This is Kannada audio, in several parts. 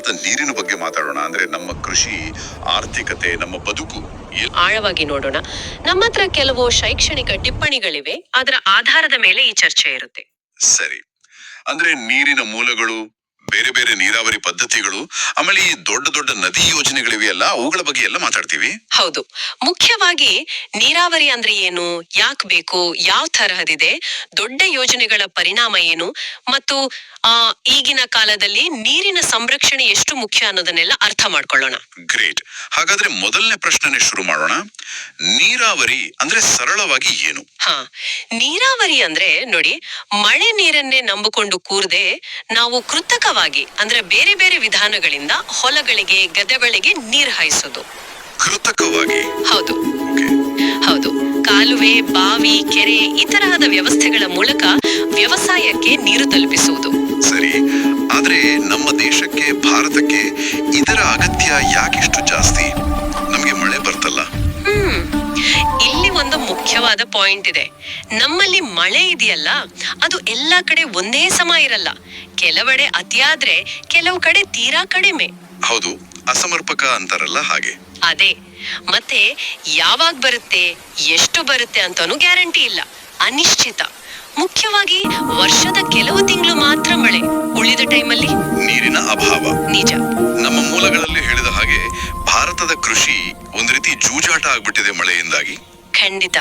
ಭಾರತದ ನೀರಿನ ಬಗ್ಗೆ ಮಾತಾಡೋಣ. ಅಂದ್ರೆ ನಮ್ಮ ಕೃಷಿ ಆರ್ಥಿಕತೆ ನಮ್ಮ ಬದುಕು ಆಳವಾಗಿ ನೋಡೋಣ. ನಮ್ಮ ಹತ್ರ ಕೆಲವು ಶೈಕ್ಷಣಿಕ ಟಿಪ್ಪಣಿಗಳಿವೆ. ಅದರ ಆಧಾರದ ಮೇಲೆ ಈ ಚರ್ಚೆ ಇರುತ್ತೆ. ಸರಿ. ಅಂದ್ರೆ ನೀರಿನ ಮೂಲಗಳು ಬೇರೆ ಬೇರೆ ನೀರಾವರಿ ಪದ್ಧತಿಗಳು ಆಮೇಲೆ ಈ ದೊಡ್ಡ ದೊಡ್ಡ ನದಿ ಯೋಜನೆಗಳಿವೆಯಲ್ಲ ಅವುಗಳ ಬಗ್ಗೆ ಎಲ್ಲ ಮಾತಾಡ್ತೀವಿ. ಹೌದು. ಮುಖ್ಯವಾಗಿ ನೀರಾವರಿ ಅಂದ್ರೆ ಏನು ಯಾಕ್ ಬೇಕು ಯಾವ ತರಹದಿದೆ ದೊಡ್ಡ ಯೋಜನೆಗಳ ಪರಿಣಾಮ ಏನು ಮತ್ತು ಆ ಈಗಿನ ಕಾಲದಲ್ಲಿ ನೀರಿನ ಸಂರಕ್ಷಣೆ ಎಷ್ಟು ಮುಖ್ಯ ಅನ್ನೋದನ್ನೆಲ್ಲ ಅರ್ಥ ಮಾಡ್ಕೊಳ್ಳೋಣ. ಗ್ರೇಟ್. ಹಾಗಾದ್ರೆ ಮೊದಲನೇ ಪ್ರಶ್ನೆ ಶುರು ಮಾಡೋಣ. ನೀರಾವರಿ ಅಂದ್ರೆ ಸರಳವಾಗಿ ಏನು? ಹಾ. ನೀರಾವರಿ ಅಂದ್ರೆ ನೋಡಿ ಮಳೆ ನೀರನ್ನೇ ನಂಬಿಕೊಂಡು ಕೂರದೆ ನಾವು ಕೃತಕವಾಗಿ ಅಂದ್ರೆ ಬೇರೆ ಬೇರೆ ವಿಧಾನಗಳಿಂದ ಹೊಲಗಳಿಗೆ ಗದ್ದೆಗಳಿಗೆ ನೀರ್ ಹಾಯಿಸೋದು. ಕೃತಕವಾಗಿ. ಹೌದು. ಹೌದು. ಕಾಲುವೆ ಬಾವಿ ಕೆರೆ ಈ ತರಹದ ವ್ಯವಸ್ಥೆಗಳ ಮೂಲಕ ವ್ಯವಸಾಯಕ್ಕೆ ನೀರು ತಲುಪಿಸುವುದು. ಸರಿ. ಆದ್ರೆ ನಮ್ಮ ದೇಶಕ್ಕೆ ಭಾರತಕ್ಕೆ ಇದರ ಅಗತ್ಯ ಯಾಕಿಷ್ಟು ಜಾಸ್ತಿ? ನಮ್ಗೆ ಮಳೆ ಬರ್ತಲ್ಲ. ಒಂದು ಮುಖ್ಯವಾದ ಪಾಯಿಂಟ್ ಇದೆ. ನಮ್ಮಲ್ಲಿ ಮಳೆ ಇದೆಯಲ್ಲ ಅದು ಎಲ್ಲಾ ಕಡೆ ಒಂದೇ ಸಮ ಇರಲ್ಲ. ಕೆಲವೆಡೆ ಅತಿಯಾದ್ರೆ ಕೆಲವು ಕಡೆ ತೀರಾ ಕಡಿಮೆ. ಹೌದು ಅಸಮರ್ಪಕ ಅಂತಾರಲ್ಲ ಹಾಗೆ. ಅದೇ. ಮತ್ತೆ ಯಾವಾಗ ಬರುತ್ತೆ ಎಷ್ಟು ಬರುತ್ತೆ ಅಂತಾನು ಗ್ಯಾರಂಟಿ ಇಲ್ಲ. ಅನಿಶ್ಚಿತ. ಮುಖ್ಯವಾಗಿ ವರ್ಷದ ಕೆಲವು ತಿಂಗಳು ಮಾತ್ರ ಮಳೆ ಉಳಿದ ಟೈಮಲ್ಲಿ. ನೀರಿನ ಅಭಾವ. ನಿಜ. ನಮ್ಮ ಮೂಲಗಳಲ್ಲಿ ಹೇಳಿದ ಹಾಗೆ ಭಾರತದ ಕೃಷಿ ಒಂದ್ ರೀತಿ ಜೂಜಾಟ ಆಗ್ಬಿಟ್ಟಿದೆ ಮಳೆಯಿಂದಾಗಿ. ಖಂಡಿತ.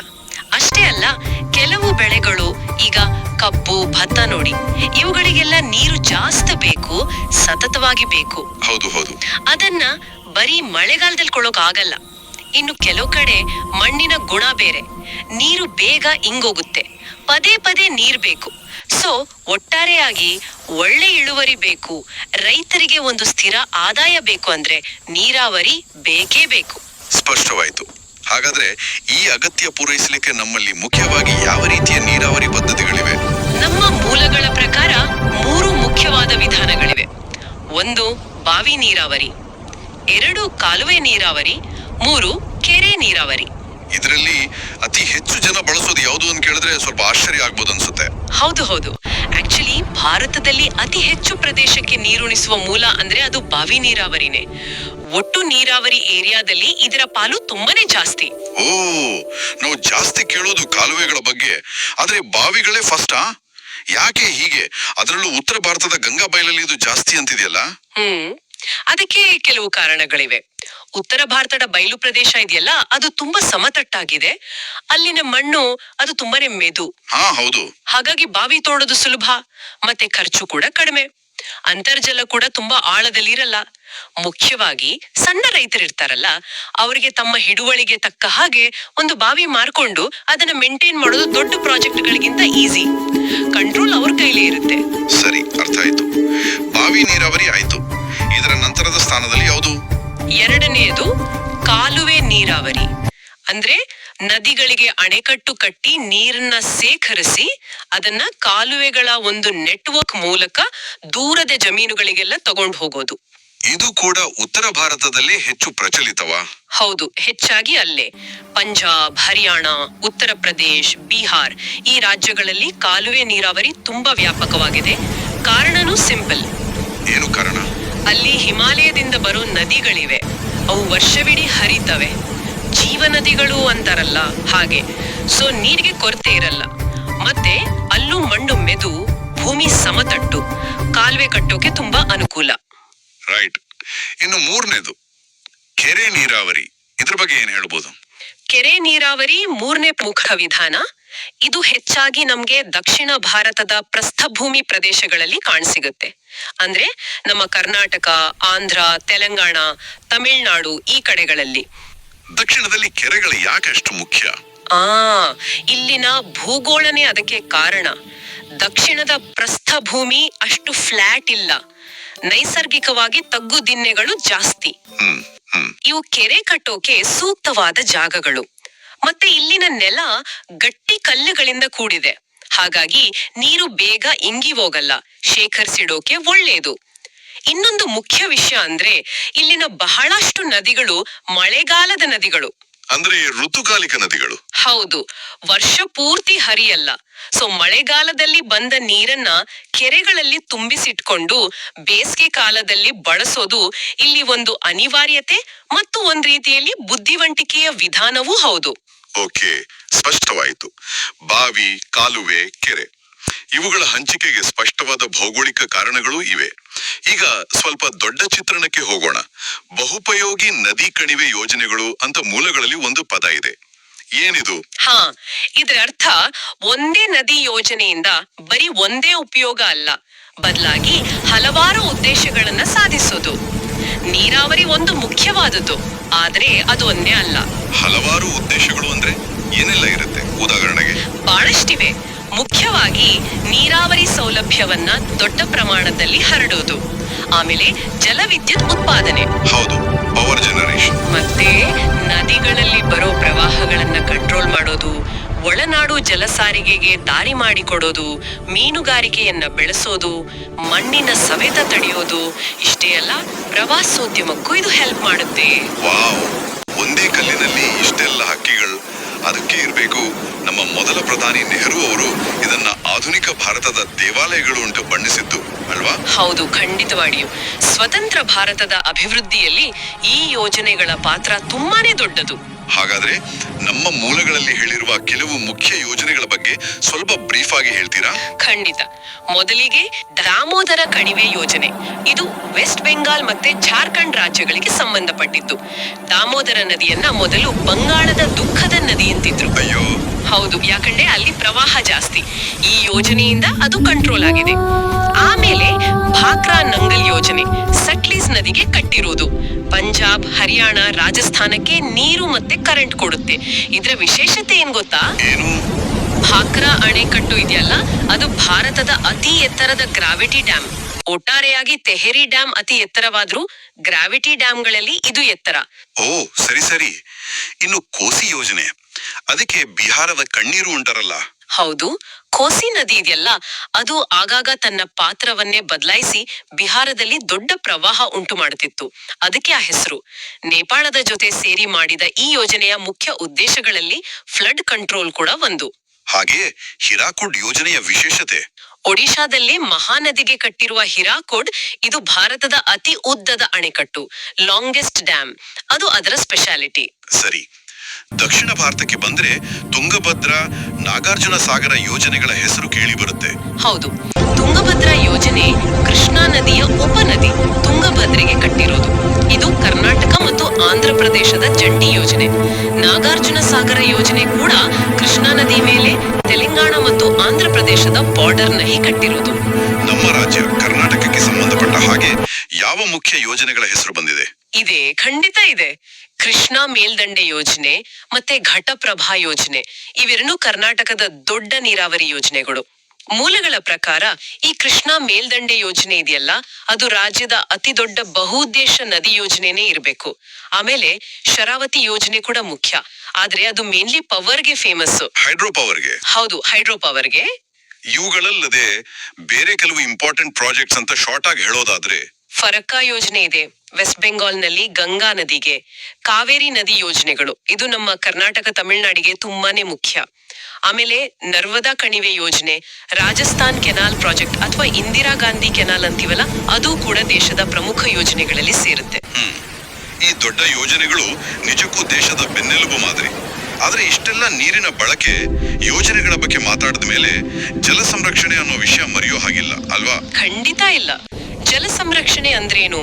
ಅಷ್ಟೇ ಅಲ್ಲ ಕೆಲವು ಬೆಳೆಗಳು ಈಗ ಕಬ್ಬು ಭತ್ತ ನೋಡಿ ಇವುಗಳಿಗೆಲ್ಲ ನೀರು ಜಾಸ್ತಿ ಬೇಕು ಸತತವಾಗಿ ಬೇಕು. ಹೌದು ಹೌದು. ಅದನ್ನ ಬರೀ ಮಳೆಗಾಲದಲ್ಲಿ ಕೊಡೋಕ್ ಆಗಲ್ಲ. ಇನ್ನು ಕೆಲವು ಕಡೆ ಮಣ್ಣಿನ ಗುಣ ಬೇರೆ. ನೀರು ಬೇಗ ಇಂಗೋಗುತ್ತೆ. ಪದೇ ಪದೇ ನೀರ್ ಬೇಕು. ಸೊ ಒಟ್ಟಾರೆಯಾಗಿ ಒಳ್ಳೆ ಇಳುವರಿ ಬೇಕು ರೈತರಿಗೆ ಒಂದು ಸ್ಥಿರ ಆದಾಯ ಬೇಕು ಅಂದ್ರೆ ನೀರಾವರಿ ಬೇಕೇ ಬೇಕು. ಸ್ಪಷ್ಟವಾಯ್ತು. ಹಾಗಾದ್ರೆ ಈ ಅಗತ್ಯ ಪೂರೈಸಲಿಕ್ಕೆ ನಮ್ಮಲ್ಲಿ ಮುಖ್ಯವಾಗಿ ಯಾವ ರೀತಿಯ ನೀರಾವರಿ ಪದ್ಧತಿಗಳಿವೆ? ನಮ್ಮ ಮೂಲಗಳ ಪ್ರಕಾರ ಮೂರು ಮುಖ್ಯವಾದ ವಿಧಾನಗಳಿವೆ. ಒಂದು ಬಾವಿ ನೀರಾವರಿ ಎರಡು ಕಾಲುವೆ ನೀರಾವರಿ ಮೂರು ಕೆರೆ ನೀರಾವರಿ. ಇದರಲ್ಲಿ ಅತಿ ಹೆಚ್ಚು ಜನ ಬಳಸೋದು ಯಾವುದು ಅಂತ ಕೇಳಿದ್ರೆ ಸ್ವಲ್ಪ ಆಶ್ಚರ್ಯ ಆಗ್ಬೋದು ಅನ್ಸುತ್ತೆ. ಹೌದು ಹೌದು. ಆಕ್ಚುಲಿ ಭಾರತದಲ್ಲಿ ಅತಿ ಹೆಚ್ಚು ಪ್ರದೇಶಕ್ಕೆ ನೀರುಣಿಸುವ ಮೂಲ ಅಂದ್ರೆ ಅದು ಬಾವಿ ನೀರಾವರಿನೇ. ಒಟ್ಟು ನೀರಾವರಿ ಏರಿಯಾದಲ್ಲಿ ಇದರ ಪಾಲು ತುಂಬಾನೇ ಜಾಸ್ತಿ. ಓ ನಾವು ಜಾಸ್ತಿ ಕೇಳೋದು ಕಾಲುವೆಗಳ ಬಗ್ಗೆ. ಆದ್ರೆ ಬಾವಿಗಳೇ ಫಸ್ಟಾ ಯಾಕೆ ಹೀಗೆ? ಅದರಲ್ಲೂ ಉತ್ತರ ಭಾರತದ ಗಂಗಾ ಬಯಲಲ್ಲಿ ಇದು ಜಾಸ್ತಿ ಅಂತಿದೆಯಲ್ಲ? ಹ್ಮ್. ಅದಕ್ಕೆ ಕೆಲವು ಕಾರಣಗಳಿವೆ. ಉತ್ತರ ಭಾರತದ ಬಯಲು ಪ್ರದೇಶ ಇದೆಯಲ್ಲ ಅದು ತುಂಬಾ ಸಮತಟ್ಟಾಗಿದೆ. ಅಲ್ಲಿನ ಮಣ್ಣು ಅದು ತುಂಬಾನೇ ಮೆದು. ಹಾ ಹೌದು. ಹಾಗಾಗಿ ಬಾವಿ ತೋಡೋದು ಸುಲಭ ಮತ್ತೆ ಖರ್ಚು ಕೂಡ ಕಡಿಮೆ. ಅಂತರ್ಜಲ ಕೂಡ ತುಂಬಾ ಆಳದಲ್ಲಿ ಇರಲ್ಲ ಮುಖ್ಯವಾಗಿ ಸಣ್ಣ ರೈತರಿರ್ತಾರಲ್ಲ ಅವರಿಗೆ ತಮ್ಮ ಹಿಡುವಳಿಗೆ ತಕ್ಕ ಹಾಗೆ ಒಂದು ಬಾವಿ ಮಾರ್ಕೊಂಡು ಅದನ್ನ ಮೇಂಟೈನ್ ಮಾಡೋದು ದೊಡ್ಡ ಪ್ರಾಜೆಕ್ಟ್ ಗಳಿಗಿಂತ ಈಸಿ ಕಂಟ್ರೋಲ್ ಅವ್ರ ಕೈಲೇ ಇರುತ್ತೆ. ಸರಿ ಅರ್ಥ ಆಯ್ತು. ಬಾವಿ ನೀರಾವರಿ ಆಯ್ತು. ಇದರ ನಂತರದ ಸ್ಥಾನದಲ್ಲಿ ಯಾವುದು? ಎರಡನೆಯದು ಕಾಲುವೆ ನೀರಾವರಿ. ಅಂದ್ರೆ ನದಿಗಳಿಗೆ ಅಣೆಕಟ್ಟು ಕಟ್ಟಿ ನೀರನ್ನ ಸೇಖರಿಸಿ ಅದನ್ನ ಕಾಲುವೆಗಳ ಒಂದು ನೆಟ್ವರ್ಕ್ ಮೂಲಕ ದೂರದ ಜಮೀನುಗಳಿಗೆಲ್ಲ ತಗೊಂಡು ಹೋಗೋದು. ಇದು ಕೂಡ ಉತ್ತರ ಭಾರತದಲ್ಲಿ ಹೆಚ್ಚು ಪ್ರಚಲಿತವಾ. ಹೌದು ಹೆಚ್ಚಾಗಿ ಅಲ್ಲೇ. ಪಂಜಾಬ್ ಹರಿಯಾಣ ಉತ್ತರ ಪ್ರದೇಶ್ ಬಿಹಾರ್ ಈ ರಾಜ್ಯಗಳಲ್ಲಿ ಕಾಲುವೆ ನೀರಾವರಿ ತುಂಬಾ ವ್ಯಾಪಕವಾಗಿದೆ. ಕಾರಣನೂ ಸಿಂಪಲ್. ಏನು ಕಾರಣ? ಅಲ್ಲಿ ಹಿಮಾಲಯದಿಂದ ಬರೋ ನದಿಗಳಿವೆ. ಅವು ವರ್ಷವಿಡೀ ಹರಿತವೆ. ಜೀವ ನದಿಗಳು ಅಂತಾರಲ್ಲ ಹಾಗೆ. ಸೊ ನೀರಿಗೆ ಕೊರತೆ ಇರಲ್ಲ. ಮತ್ತೆ ಅಲ್ಲೂ ಮಣ್ಣು ಮೆದು ಭೂಮಿ ಸಮತಟ್ಟು. ಕಾಲುವೆ ಕಟ್ಟೋಕೆ ತುಂಬಾ ಅನುಕೂಲ. ಇನ್ನು ಮೂರನೇದು ಕೆರೆ ನೀರಾವರಿ. ಇದ್ರ ಬಗ್ಗೆ ಏನ್ ಹೇಳ್ಬೋದು? ಕೆರೆ ನೀರಾವರಿ ಮೂರನೇ ಪ್ರಮುಖ ವಿಧಾನ. ಇದು ಹೆಚ್ಚಾಗಿ ನಮ್ಗೆ ದಕ್ಷಿಣ ಭಾರತದ ಪ್ರಸ್ಥಭೂಮಿ ಪ್ರದೇಶಗಳಲ್ಲಿ ಕಾಣಸಿಗುತ್ತೆ. ಅಂದ್ರೆ ನಮ್ಮ ಕರ್ನಾಟಕ ಆಂಧ್ರ ತೆಲಂಗಾಣ ತಮಿಳ್ನಾಡು ಈ ಕಡೆಗಳಲ್ಲಿ. ದಕ್ಷಿಣದಲ್ಲಿ ಕೆರೆಗಳು ಯಾಕಷ್ಟು ಮುಖ್ಯ? ಆ ಇಲ್ಲಿನ ಭೂಗೋಳನೇ ಅದಕ್ಕೆ ಕಾರಣ. ದಕ್ಷಿಣದ ಪ್ರಸ್ಥಭೂಮಿ ಅಷ್ಟು ಫ್ಲಾಟ್ ಇಲ್ಲ. ನೈಸರ್ಗಿಕವಾಗಿ ತಗ್ಗು ದಿನ್ನೆಗಳು ಜಾಸ್ತಿ. ಹ್ಮ್ ಹ್ಮ್. ಇವು ಕೆರೆ ಕಟ್ಟೋಕೆ ಸೂಕ್ತವಾದ ಜಾಗಗಳು. ಮತ್ತೆ ಇಲ್ಲಿನ ನೆಲ ಗಟ್ಟಿ ಕಲ್ಲುಗಳಿಂದ ಕೂಡಿದೆ. ಹಾಗಾಗಿ ನೀರು ಬೇಗ ಇಂಗಿ ಹೋಗಲ್ಲ ಶೇಖರಿಸಿಡೋಕೆ ಒಳ್ಳೆಯದು ಇನ್ನೊಂದು ಮುಖ್ಯ ವಿಷಯ ಅಂದ್ರೆ ಇಲ್ಲಿನ ಬಹಳಷ್ಟು ನದಿಗಳು ಮಳೆಗಾಲದ ನದಿಗಳು. ಅಂದ್ರೆ ಋತುಕಾಲಿಕ ನದಿಗಳು. ಹೌದು. ವರ್ಷ ಪೂರ್ತಿ ಹರಿಯಲ್ಲ. ಸೊ ಮಳೆಗಾಲದಲ್ಲಿ ಬಂದ ನೀರನ್ನ ಕೆರೆಗಳಲ್ಲಿ ತುಂಬಿಸಿಟ್ಕೊಂಡು ಬೇಸಿಗೆ ಕಾಲದಲ್ಲಿ ಬಳಸೋದು ಇಲ್ಲಿ ಒಂದು ಅನಿವಾರ್ಯತೆ ಮತ್ತು ಒಂದ್ ರೀತಿಯಲ್ಲಿ ಬುದ್ಧಿವಂತಿಕೆಯ ವಿಧಾನವೂ ಹೌದು. ಓಕೆ. ಸ್ಪಷ್ಟವಾಯಿತು. ಬಾವಿ ಕಾಲುವೆ ಕೆರೆ. ಇವುಗಳ ಹಂಚಿಕೆಗೆ ಸ್ಪಷ್ಟವಾದ ಭೌಗೋಳಿಕ ಕಾರಣಗಳೂ ಇವೆ. ಈಗ ಸ್ವಲ್ಪ ದೊಡ್ಡ ಚಿತ್ರಣಕ್ಕೆ ಹೋಗೋಣ. ಬಹುಪಯೋಗಿ ನದಿ ಕಣಿವೆ ಯೋಜನೆಗಳು ಅಂತ ಮೂಲಗಳಲ್ಲಿ ಒಂದು ಪದ ಇದೆ. ಏನಿದು? ಹಾ ಇದರ ಅರ್ಥ ಒಂದೇ ನದಿ ಯೋಜನೆಯಿಂದ ಬರೀ ಒಂದೇ ಉಪಯೋಗ ಅಲ್ಲ. ಬದಲಾಗಿ ಹಲವಾರು ಉದ್ದೇಶಗಳನ್ನ ಸಾಧಿಸೋದು. ನೀರಾವರಿ ಒಂದು ಮುಖ್ಯವಾದದ್ದು ಆದ್ರೆ ಅದು ಒಂದೇ ಅಲ್ಲ. ಹಲವಾರು ಉದ್ದೇಶಗಳು ಅಂದ್ರೆ ಏನೆಲ್ಲ ಇರುತ್ತೆ? ಉದಾಹರಣೆಗೆ? ಬಹಳಷ್ಟಿವೆ. ಮುಖ್ಯವಾಗಿ ನೀರಾವರಿ ಸೌಲಭ್ಯವನ್ನ ದೊಡ್ಡ ಪ್ರಮಾಣದಲ್ಲಿ ಹರಡೋದು. ಆಮೇಲೆ ಜಲವಿದ್ಯುತ್ ಉತ್ಪಾದನೆ. ಹೌದು ಪವರ್ ಜನರೇಷನ್ ಮತ್ತೆ ನದಿಗಳಲ್ಲಿ ಬರೋ ಪ್ರವಾಹಗಳನ್ನ ಕಂಟ್ರೋಲ್ ಮಾಡೋದು ಒಳನಾಡು ಜಲ ಸಾರಿಗೆಗೆ ದಾರಿ ಮಾಡಿಕೊಡೋದು ಮೀನುಗಾರಿಕೆಯನ್ನ ಬೆಳೆಸೋದು ಮಣ್ಣಿನ ಸವೆತ ತಡೆಯೋದು ಇಷ್ಟೇ ಅಲ್ಲ ಪ್ರವಾಸೋದ್ಯಮಕ್ಕೂ ಇದು ಹೆಲ್ಪ್ ಮಾಡುತ್ತೆ. ವಾವ್ ಒಂದೇ ಕಲ್ಲಿನಲ್ಲಿ ಇಷ್ಟೆಲ್ಲ ಹಕ್ಕಿಗಳು. ಅದಕ್ಕೆ ಇರಬೇಕು ನಮ್ಮ ಮೊದಲ ಪ್ರಧಾನಿ ನೆಹರು ಅವರು ಇದನ್ನ ಆಧುನಿಕ ಭಾರತದ ದೇವಾಲಯಗಳು ಅಂತ ಬಣ್ಣಿಸಿದ್ದು ಅಲ್ವಾ? ಹೌದು ಖಂಡಿತವಾಗಿಯೂ. ಸ್ವತಂತ್ರ ಭಾರತದ ಅಭಿವೃದ್ಧಿಯಲ್ಲಿ ಈ ಯೋಜನೆಗಳ ಪಾತ್ರ ತುಂಬಾನೇ ದೊಡ್ಡದು. ಹಾಗಾದ್ರೆ ನಮ್ಮ ಮೂಲಗಳಲ್ಲಿ ಹೇಳಿರುವ ಕೆಲವು ಮುಖ್ಯ ಯೋಜನೆಗಳ ಬಗ್ಗೆ ಸ್ವಲ್ಪ ಬ್ರೀಫ್ ಆಗಿ ಹೇಳ್ತೀರಾ? ಖಂಡಿತ. ಮೊದಲಿಗೆ ದಾಮೋದರ ಕಣಿವೆ ಯೋಜನೆ. ಇದು ವೆಸ್ಟ್ ಬೆಂಗಾಲ್ ಮತ್ತೆ ಜಾರ್ಖಂಡ್ ರಾಜ್ಯಗಳಿಗೆ ಸಂಬಂಧಪಟ್ಟಿದ್ದು. ದಾಮೋದರ ನದಿಯನ್ನ ಮೊದಲು ಬಂಗಾಳದ ದುಃಖದ ನದಿ ಅಂತಿದ್ರು. ಅಯ್ಯೋ ಹೌದು. ಯಾಕಂದ್ರೆ ಅಲ್ಲಿ ಪ್ರವಾಹ ಜಾಸ್ತಿ. ಈ ಯೋಜನೆಯಿಂದ ಅದು ಕಂಟ್ರೋಲ್ ಆಗಿದೆ. ಆಮೇಲೆ ಭಾಕ್ರಾ ನಂಗಲ್ ಯೋಜನೆ. ಸಟ್ಲೀಸ್ ನದಿಗೆ ಕಟ್ಟಿರೋದು. ಪಂಜಾಬ್ ಹರಿಯಾಣ ರಾಜಸ್ಥಾನಕ್ಕೆ ನೀರು ಮತ್ತೆ ಕರೆಂಟ್ ಕೊಡುತ್ತೆ. ಇದರ ವಿಶೇಷತೆ ಏನ್ ಗೊತ್ತಾ? ಭಾಕ್ರಾ ಅಣೆಕಟ್ಟು ಇದೆಯಲ್ಲ ಅದು ಭಾರತದ ಅತಿ ಎತ್ತರದ ಗ್ರಾವಿಟಿ ಡ್ಯಾಮ್. ಒಟ್ಟಾರೆಯಾಗಿ ತೆಹರಿ ಡ್ಯಾಮ್ ಅತಿ ಎತ್ತರವಾದ್ರೂ ಗ್ರಾವಿಟಿ ಡ್ಯಾಮ್ಗಳಲ್ಲಿ ಇದು ಎತ್ತರ. ಓ ಸರಿ ಸರಿ. ಇನ್ನು ಕೋಸಿ ಯೋಜನೆ. ಅದಕ್ಕೆ ಬಿಹಾರದ ಕಣ್ಣೀರು ಉಂಟರಲ್ಲ? ಹೌದು. ಕೋಸಿ ನದಿ ಇದೆಯಲ್ಲ ಅದು ಆಗಾಗ ತನ್ನ ಪಾತ್ರವನ್ನೇ ಬದಲಾಯಿಸಿ ಬಿಹಾರದಲ್ಲಿ ದೊಡ್ಡ ಪ್ರವಾಹ ಉಂಟು ಮಾಡುತ್ತಿತ್ತು. ಅದಕ್ಕೆ ಆ ಹೆಸರು. ನೇಪಾಳದ ಜೊತೆ ಸೇರಿ ಮಾಡಿದ ಈ ಯೋಜನೆಯ ಮುಖ್ಯ ಉದ್ದೇಶಗಳಲ್ಲಿ ಫ್ಲಡ್ ಕಂಟ್ರೋಲ್ ಕೂಡ ಒಂದು. ಹಾಗೆ ಹಿರಾಕುಡ್ ಯೋಜನೆಯ ವಿಶೇಷತೆ? ಒಡಿಶಾದಲ್ಲಿ ಮಹಾನದಿಗೆ ಕಟ್ಟಿರುವ ಹಿರಾಕೋಡ್ ಇದು ಭಾರತದ ಅತಿ ಉದ್ದದ ಅಣೆಕಟ್ಟು ಲಾಂಗೆಸ್ಟ್ ಡ್ಯಾಮ್. ಅದು ಅದರ ಸ್ಪೆಷಾಲಿಟಿ. ಸರಿ. ದಕ್ಷಿಣ ಭಾರತಕ್ಕೆ ಬಂದ್ರೆ ತುಂಗಭದ್ರಾ ನಾಗಾರ್ಜುನ ಸಾಗರ ಯೋಜನೆಗಳ ಹೆಸರು ಕೇಳಿ ಬರುತ್ತೆ. ಹೌದು. ತುಂಗಭದ್ರಾ ಯೋಜನೆ ಕೃಷ್ಣಾ ನದಿಯ ಉಪನದಿ ತುಂಗಭದ್ರೆಗೆ ಕಟ್ಟಿರೋದು. ಇದು ಕರ್ನಾಟಕ ಮತ್ತು ಆಂಧ್ರ ಪ್ರದೇಶದ ಜಂಟಿ ಯೋಜನೆ. ನಾಗಾರ್ಜುನ ಸಾಗರ ಯೋಜನೆ ಕೂಡ ಕೃಷ್ಣಾ ನದಿ ಮೇಲೆ ತೆಲಂಗಾಣ ಮತ್ತು ಆಂಧ್ರ ಪ್ರದೇಶದ ಬಾರ್ಡರ್ನಲ್ಲಿ ಕಟ್ಟಿರೋದು. ನಮ್ಮ ರಾಜ್ಯ ಕರ್ನಾಟಕಕ್ಕೆ ಸಂಬಂಧಪಟ್ಟ ಹಾಗೆ ಯಾವ ಮುಖ್ಯ ಯೋಜನೆಗಳ ಹೆಸರು ಬಂದಿದೆ? ಇದೆ ಖಂಡಿತ ಇದೆ. ಕೃಷ್ಣಾ ಮೇಲ್ದಂಡೆ ಯೋಜನೆ ಮತ್ತೆ ಘಟಪ್ರಭಾ ಯೋಜನೆ ಇವೆರಡೂ ಕರ್ನಾಟಕದ ದೊಡ್ಡ ನೀರಾವರಿ ಯೋಜನೆಗಳು. ಮೂಲಗಳ ಪ್ರಕಾರ ಈ ಕೃಷ್ಣಾ ಮೇಲ್ದಂಡೆ ಯೋಜನೆ ಇದೆಯಲ್ಲ ಅದು ರಾಜ್ಯದ ಅತಿ ದೊಡ್ಡ ಬಹುದ್ದೇಶ ನದಿ ಯೋಜನೆನೇ ಇರಬೇಕು. ಆಮೇಲೆ ಶರಾವತಿ ಯೋಜನೆ ಕೂಡ ಮುಖ್ಯ ಆದ್ರೆ ಅದು ಮೇನ್ಲಿ ಪವರ್ಗೆ ಫೇಮಸ್ ಹೈಡ್ರೋ ಪವರ್ಗೆ ಹೌದು ಹೈಡ್ರೋ ಪವರ್ಗೆ ಇವುಗಳಲ್ಲದೆ ಬೇರೆ ಕೆಲವು ಇಂಪಾರ್ಟೆಂಟ್ ಪ್ರಾಜೆಕ್ಟ್ಸ್ ಅಂತ ಶಾರ್ಟ್ ಆಗಿ ಹೇಳೋದಾದ್ರೆ ಫರಕ್ಕಾ ಯೋಜನೆ ಇದೆ ವೆಸ್ಟ್ ಬೆಂಗಾಲ್ನಲ್ಲಿ ಗಂಗಾ ನದಿಗೆ ಕಾವೇರಿ ನದಿ ಯೋಜನೆಗಳು. ಇದು ನಮ್ಮ ಕರ್ನಾಟಕ ತಮಿಳುನಾಡಿಗೆ ತುಂಬಾನೇ ಮುಖ್ಯ. ಆಮೇಲೆ ನರ್ಮದಾ ಕಣಿವೆ ಯೋಜನೆ ರಾಜಸ್ಥಾನ್ ಕೆನಾಲ್ ಪ್ರಾಜೆಕ್ಟ್ ಅಥವಾ ಇಂದಿರಾ ಗಾಂಧಿ ಕೆನಾಲ್ ಅಂತೀವಲ್ಲ ಅದು ಕೂಡ ದೇಶದ ಪ್ರಮುಖ ಯೋಜನೆಗಳಲ್ಲಿ ಸೇರುತ್ತೆ. ಈ ದೊಡ್ಡ ಯೋಜನೆಗಳು ನಿಜಕ್ಕೂ ದೇಶದ ಬೆನ್ನೆಲುಬು ಮಾದರಿ. ಆದ್ರೆ ಇಷ್ಟೆಲ್ಲ ನೀರಿನ ಬಳಕೆ ಯೋಜನೆಗಳ ಬಗ್ಗೆ ಮಾತಾಡಿದ ಮೇಲೆ ಜಲ ಸಂರಕ್ಷಣೆ ಅನ್ನೋ ವಿಷಯ ಮರೆಯೋ ಹಾಗಿಲ್ಲ ಅಲ್ವಾ? ಖಂಡಿತ ಇಲ್ಲ. ಜಲ ಸಂರಕ್ಷಣೆ ಅಂದ್ರೇನು?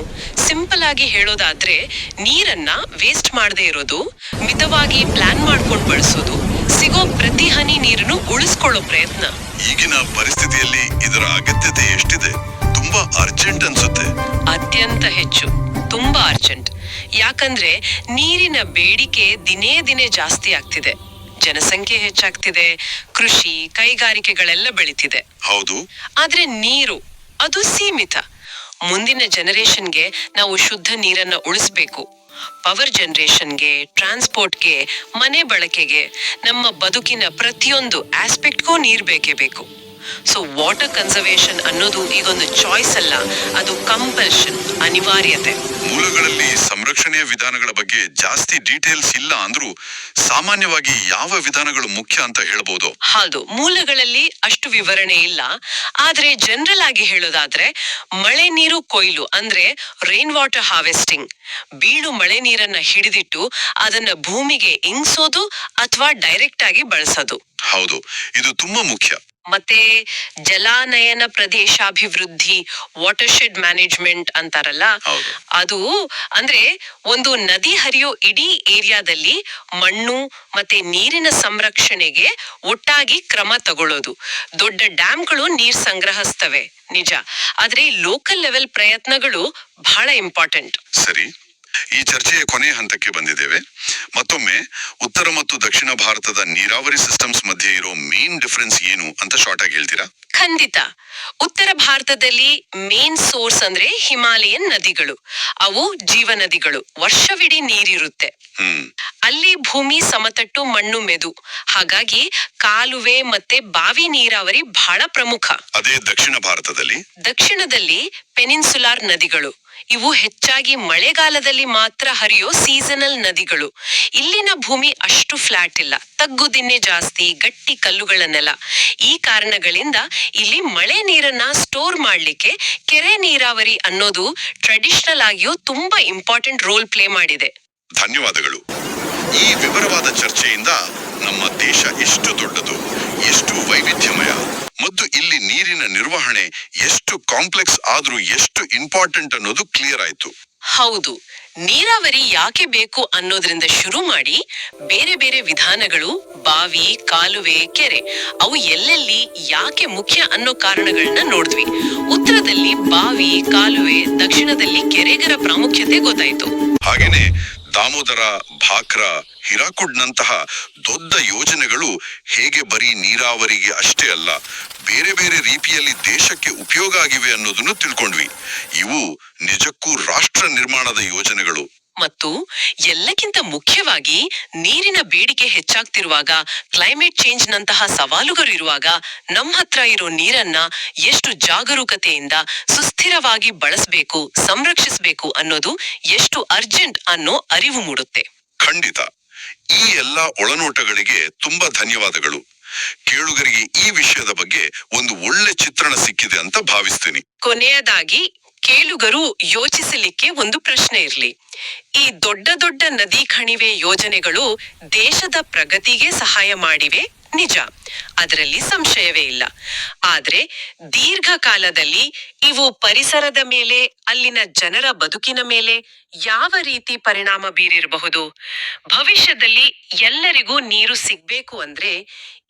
ಸಿಂಪಲ್ ಆಗಿ ಹೇಳೋದಾದ್ರೆ ನೀರನ್ನ ವೇಸ್ಟ್ ಮಾಡದೇ ಇರೋದು ಮಿತವಾಗಿ ಪ್ಲಾನ್ ಮಾಡ್ಕೊಂಡು ಬಳಸೋದು ಸಿಗೋ ಪ್ರತಿ ಹನಿ ನೀರನ್ನು ಉಳಿಸ್ಕೊಳ್ಳೋ ಪ್ರಯತ್ನ. ಈಗಿನ ಪರಿಸ್ಥಿತಿಯಲ್ಲಿ ಇದರ ಅಗತ್ಯತೆ ಎಷ್ಟಿದೆ? ತುಂಬಾ ಅರ್ಜೆಂಟ್ ಅನ್ಸುತ್ತೆ. ಅತ್ಯಂತ ಹೆಚ್ಚು. ತುಂಬಾ ಅರ್ಜೆಂಟ್ ಯಾಕಂದ್ರೆ ನೀರಿನ ಬೇಡಿಕೆ ದಿನೇ ದಿನೇ ಜಾಸ್ತಿ ಆಗ್ತಿದೆ. ಜನಸಂಖ್ಯೆ ಹೆಚ್ಚಾಗ್ತಿದೆ ಕೃಷಿ ಕೈಗಾರಿಕೆಗಳೆಲ್ಲ ಬೆಳೀತಿದೆ. ಹೌದು. ಆದ್ರೆ ನೀರು ಅದು ಸೀಮಿತ. ಮುಂದಿನ ಜನರೇಷನ್ಗೆ ನಾವು ಶುದ್ಧ ನೀರನ್ನ ಉಳಿಸ್ಬೇಕು. ಪವರ್ ಜನರೇಷನ್ಗೆ, ಟ್ರಾನ್ಸ್ಪೋರ್ಟ್ಗೆ, ಮನೆ ಬಳಕೆಗೆ ನಮ್ಮ ಬದುಕಿನ ಪ್ರತಿಯೊಂದು ಆಸ್ಪೆಕ್ಟ್ಗೂ ನೀರ್ ಬೇಕೇ ಬೇಕು. ಸೊ ವಾಟರ್ ಕನ್ಸರ್ವೇಷನ್ ಅನ್ನೋದು ಈಗೊಂದು ಚಾಯ್ಸ್ ಅಲ್ಲ. ಅದು ಕಂಪಲ್ಷನ್ ಅನಿವಾರ್ಯತೆ. ಮೂಲಗಳಲ್ಲಿ ಸಂರಕ್ಷಣೆ ಸಂರಕ್ಷಣೆಯ ವಿಧಾನಗಳ ಬಗ್ಗೆ ಜಾಸ್ತಿ ಡೀಟೇಲ್ಸ್ ಇಲ್ಲ ಅಂದ್ರೂ ಸಾಮಾನ್ಯವಾಗಿ ಯಾವ ವಿಧಾನಗಳು ಮುಖ್ಯ ಅಂತ ಹೇಳ್ಬೋದು? ಹೌದು ಮೂಲಗಳಲ್ಲಿ ಅಷ್ಟು ವಿವರಣೆ ಇಲ್ಲ. ಆದ್ರೆ ಜನರಲ್ ಆಗಿ ಹೇಳೋದಾದ್ರೆ ಮಳೆ ನೀರು ಕೊಯ್ಲು ಅಂದ್ರೆ ರೈನ್ ವಾಟರ್ ಹಾರ್ವೆಸ್ಟಿಂಗ್ ಬೀಳು ಮಳೆ ನೀರನ್ನ ಹಿಡಿದಿಟ್ಟು ಅದನ್ನ ಭೂಮಿಗೆ ಇಂಗ್ಸೋದು ಅಥವಾ ಡೈರೆಕ್ಟ್ ಆಗಿ ಬಳಸೋದು. ಹೌದು ಇದು ತುಂಬಾ ಮುಖ್ಯ. ಮತ್ತೆ ಜಲಾನಯನ ಪ್ರದೇಶಾಭಿವೃದ್ಧಿ ವಾಟರ್ ಶೆಡ್ ಮ್ಯಾನೇಜ್ಮೆಂಟ್ ಅಂತಾರಲ್ಲ? ಹೌದು. ಅದು ಅಂದ್ರೆ ಒಂದು ನದಿ ಹರಿಯೋ ಇಡೀ ಏರಿಯಾದಲ್ಲಿ ಮಣ್ಣು ಮತ್ತೆ ನೀರಿನ ಸಂರಕ್ಷಣೆಗೆ ಒಟ್ಟಾಗಿ ಕ್ರಮ ತಗೊಳ್ಳೋದು. ದೊಡ್ಡ ಡ್ಯಾಮ್ಗಳು ನೀರ್ ಸಂಗ್ರಹಿಸ್ತವೆ ನಿಜ. ಆದ್ರೆ ಲೋಕಲ್ ಲೆವೆಲ್ ಪ್ರಯತ್ನಗಳು ಬಹಳ ಇಂಪಾರ್ಟೆಂಟ್ ಸರಿ. ಈ ಚರ್ಚೆಯ ಕೊನೆಯ ಹಂತಕ್ಕೆ ಬಂದಿದ್ದೇವೆ. ಮತ್ತೊಮ್ಮೆ ಉತ್ತರ ಮತ್ತು ದಕ್ಷಿಣ ಭಾರತದ ನೀರಾವರಿ ಸಿಸ್ಟಮ್ಸ್ ಮಧ್ಯೆ ಇರೋ ಮೇನ್ ಡಿಫರೆನ್ಸ್ ಏನು ಅಂತ ಶಾರ್ಟ್ ಆಗಿ ಹೇಳ್ತೀರಾ? ಖಂಡಿತ. ಉತ್ತರ ಭಾರತದಲ್ಲಿ ಮೇನ್ ಸೋರ್ಸ್ ಅಂದ್ರೆ ಹಿಮಾಲಯನ್ ನದಿಗಳು. ಅವು ಜೀವ ನದಿಗಳು ವರ್ಷವಿಡೀ ನೀರಿರುತ್ತೆ. ಹ್ಮ್. ಅಲ್ಲಿ ಭೂಮಿ ಸಮತಟ್ಟು ಮಣ್ಣು ಮೆದು. ಹಾಗಾಗಿ ಕಾಲುವೆ ಮತ್ತೆ ಬಾವಿ ನೀರಾವರಿ ಬಹಳ ಪ್ರಮುಖ. ಅದೇ ದಕ್ಷಿಣ ಭಾರತದಲ್ಲಿ? ದಕ್ಷಿಣದಲ್ಲಿ ಪೆನಿನ್ಸುಲಾರ್ ನದಿಗಳು. ಇವು ಹೆಚ್ಚಾಗಿ ಮಳೆಗಾಲದಲ್ಲಿ ಮಾತ್ರ ಹರಿಯೋ ಸೀಸನಲ್ ನದಿಗಳು. ಇಲ್ಲಿನ ಭೂಮಿ ಅಷ್ಟು ಫ್ಲಾಟ್ ಇಲ್ಲ. ತಗ್ಗು ದಿನ್ನೆ ಜಾಸ್ತಿ, ಗಟ್ಟಿ ಕಲ್ಲುಗಳ ನೆಲ. ಈ ಕಾರಣಗಳಿಂದ ಇಲ್ಲಿ ಮಳೆ ನೀರನ್ನ ಸ್ಟೋರ್ ಮಾಡ್ಲಿಕ್ಕೆ ಕೆರೆ ನೀರಾವರಿ ಅನ್ನೋದು ಟ್ರೆಡಿಷನಲ್ ಆಗಿಯೂ ತುಂಬಾ ಇಂಪಾರ್ಟೆಂಟ್ ರೋಲ್ ಪ್ಲೇ ಮಾಡಿದೆ. ಧನ್ಯವಾದಗಳು. ಈ ವಿವರವಾದ ಚರ್ಚೆಯಿಂದ ನಮ್ಮ ದೇಶ ಎಷ್ಟು ದೊಡ್ಡದು, ಎಷ್ಟು ವೈವಿಧ್ಯಮಯ. ಮತ್ತು ಇಲ್ಲಿ ನೀರಿನ ನಿರ್ವಹಣೆ ಎಷ್ಟು ಕಾಂಪ್ಲೆಕ್ಸ್ ಆದ್ರೂ ಎಷ್ಟು ಇಂಪಾರ್ಟೆಂಟ್ ಅನ್ನೋದು ಕ್ಲಿಯರ್ ಆಯ್ತು. ಹೌದು ನೀರಾವರಿ ಯಾಕೆ ಬೇಕು ಅನ್ನೋದ್ರಿಂದ ಶುರು ಮಾಡಿ ಬೇರೆ ಬೇರೆ ವಿಧಾನಗಳು ಬಾವಿ ಕಾಲುವೆ ಕೆರೆ ಅವು ಎಲ್ಲೆಲ್ಲಿ ಯಾಕೆ ಮುಖ್ಯ ಅನ್ನೋ ಕಾರಣಗಳನ್ನ ನೋಡಿದ್ವಿ. ಉತ್ತರದಲ್ಲಿ ಬಾವಿ ಕಾಲುವೆ ದಕ್ಷಿಣದಲ್ಲಿ ಕೆರೆಗರ ಪ್ರಾಮುಖ್ಯತೆ ಗೊತ್ತಾಯ್ತು. ಹಾಗೇನೆ ದಾಮೋದರ, ಭಾಕ್ರ, ಹಿರಾಕುಡ್ನಂತಹ ದೊಡ್ಡ ಯೋಜನೆಗಳು ಹೇಗೆ ಬರೀ ನೀರಾವರಿಗೆ ಅಷ್ಟೇ ಅಲ್ಲ, ಬೇರೆ ಬೇರೆ ರೀತಿಯಲ್ಲಿ ದೇಶಕ್ಕೆ ಉಪಯೋಗ ಆಗಿವೆ ಅನ್ನೋದನ್ನು ತಿಳ್ಕೊಂಡ್ವಿ. ಇವು ನಿಜಕ್ಕೂ ರಾಷ್ಟ್ರ ನಿರ್ಮಾಣದ ಯೋಜನೆಗಳು. ಮತ್ತು ಎಲ್ಲಕ್ಕಿಂತ ಮುಖ್ಯವಾಗಿ ನೀರಿನ ಬೇಡಿಕೆ ಹೆಚ್ಚಾಗ್ತಿರುವಾಗ ಕ್ಲೈಮೇಟ್ ಚೇಂಜ್ ನಂತಹ ಸವಾಲುಗಳು ಇರುವಾಗ ನಮ್ಮ ಹತ್ರ ಇರೋ ನೀರನ್ನ ಎಷ್ಟು ಜಾಗರೂಕತೆಯಿಂದ ಸುಸ್ಥಿರವಾಗಿ ಬಳಸಬೇಕು ಸಂರಕ್ಷಿಸಬೇಕು ಅನ್ನೋದು ಎಷ್ಟು ಅರ್ಜೆಂಟ್ ಅನ್ನೋ ಅರಿವು ಮೂಡುತ್ತೆ. ಖಂಡಿತ. ಈ ಎಲ್ಲ ಒಳನೋಟಗಳಿಗೆ ತುಂಬಾ ಧನ್ಯವಾದಗಳು. ಕೇಳುಗರಿಗೆ ಈ ವಿಷಯದ ಬಗ್ಗೆ ಒಂದು ಒಳ್ಳೆ ಚಿತ್ರಣ ಸಿಕ್ಕಿದೆ ಅಂತ ಭಾವಿಸ್ತೀನಿ. ಕೊನೆಯದಾಗಿ ಕೇಳುಗರು ಯೋಚಿಸಲಿಕ್ಕೆ ಒಂದು ಪ್ರಶ್ನೆ ಇರಲಿ. ಈ ದೊಡ್ಡ ದೊಡ್ಡ ನದಿ ಕಣಿವೆ ಯೋಜನೆಗಳು ದೇಶದ ಪ್ರಗತಿಗೆ ಸಹಾಯ ಮಾಡಿವೆ? ನಿಜ. ಅದರಲ್ಲಿ ಸಂಶಯವೇ ಇಲ್ಲ. ಆದ್ರೆ ದೀರ್ಘಕಾಲದಲ್ಲಿ ಇವು ಪರಿಸರದ ಮೇಲೆ, ಅಲ್ಲಿನ ಜನರ ಬದುಕಿನ ಮೇಲೆ ಯಾವ ರೀತಿ ಪರಿಣಾಮ ಬೀರಿರಬಹುದು? ಭವಿಷ್ಯದಲ್ಲಿ ಎಲ್ಲರಿಗೂ ನೀರು ಸಿಗ್ಬೇಕು ಅಂದ್ರೆ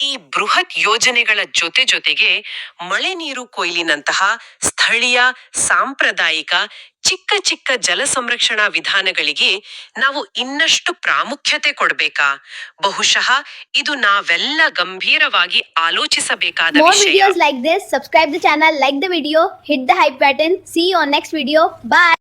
ಈ ಬೃಹತ್ ಯೋಜನೆಗಳ ಜೊತೆ ಜೊತೆಗೆ ಮಳೆ ನೀರು ಕೊಯ್ಲಿನಂತಹ ಸ್ಥಳೀಯ ಸಾಂಪ್ರದಾಯಿಕ ಚಿಕ್ಕ ಚಿಕ್ಕ ಜಲ ಸಂರಕ್ಷಣಾ ವಿಧಾನಗಳಿಗೆ ನಾವು ಇನ್ನಷ್ಟು ಪ್ರಾಮುಖ್ಯತೆ ಕೊಡಬೇಕಾ? ಬಹುಶಃ ಇದು ನಾವೆಲ್ಲ ಗಂಭೀರವಾಗಿ ಆಲೋಚಿಸಬೇಕಾದ ವಿಷಯ. Like this subscribe the channel like the video hit the hype button see you next video bye